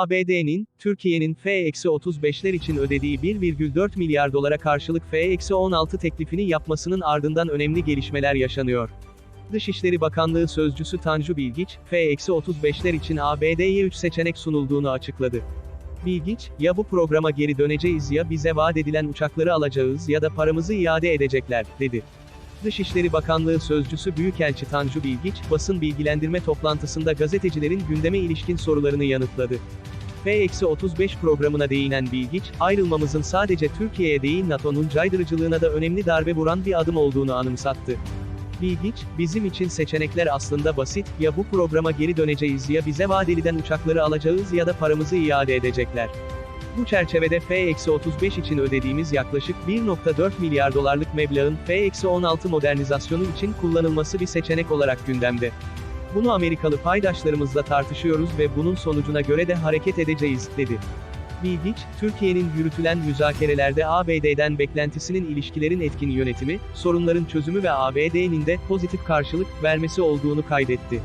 ABD'nin, Türkiye'nin F-35'ler için ödediği 1,4 milyar dolara karşılık F-16 teklifini yapmasının ardından önemli gelişmeler yaşanıyor. Dışişleri Bakanlığı Sözcüsü Tanju Bilgiç, F-35'ler için ABD'ye 3 seçenek sunulduğunu açıkladı. Bilgiç, ya bu programa geri döneceğiz ya bize vaat edilen uçakları alacağız ya da paramızı iade edecekler, dedi. Dışişleri Bakanlığı Sözcüsü Büyükelçi Tanju Bilgiç, basın bilgilendirme toplantısında gazetecilerin gündeme ilişkin sorularını yanıtladı. F-35 programına değinen Bilgiç, ayrılmamızın sadece Türkiye'ye değil NATO'nun caydırıcılığına da önemli darbe vuran bir adım olduğunu anımsattı. Bilgiç, bizim için seçenekler aslında basit, ya bu programa geri döneceğiz ya bize vaat edilen uçakları alacağız ya da paramızı iade edecekler. Bu çerçevede F-35 için ödediğimiz yaklaşık 1.4 milyar dolarlık meblağın F-16 modernizasyonu için kullanılması bir seçenek olarak gündemde. Bunu Amerikalı paydaşlarımızla tartışıyoruz ve bunun sonucuna göre de hareket edeceğiz, dedi. Bilgiç, Türkiye'nin yürütülen müzakerelerde ABD'den beklentisinin ilişkilerin etkin yönetimi, sorunların çözümü ve ABD'nin de pozitif karşılık vermesi olduğunu kaydetti.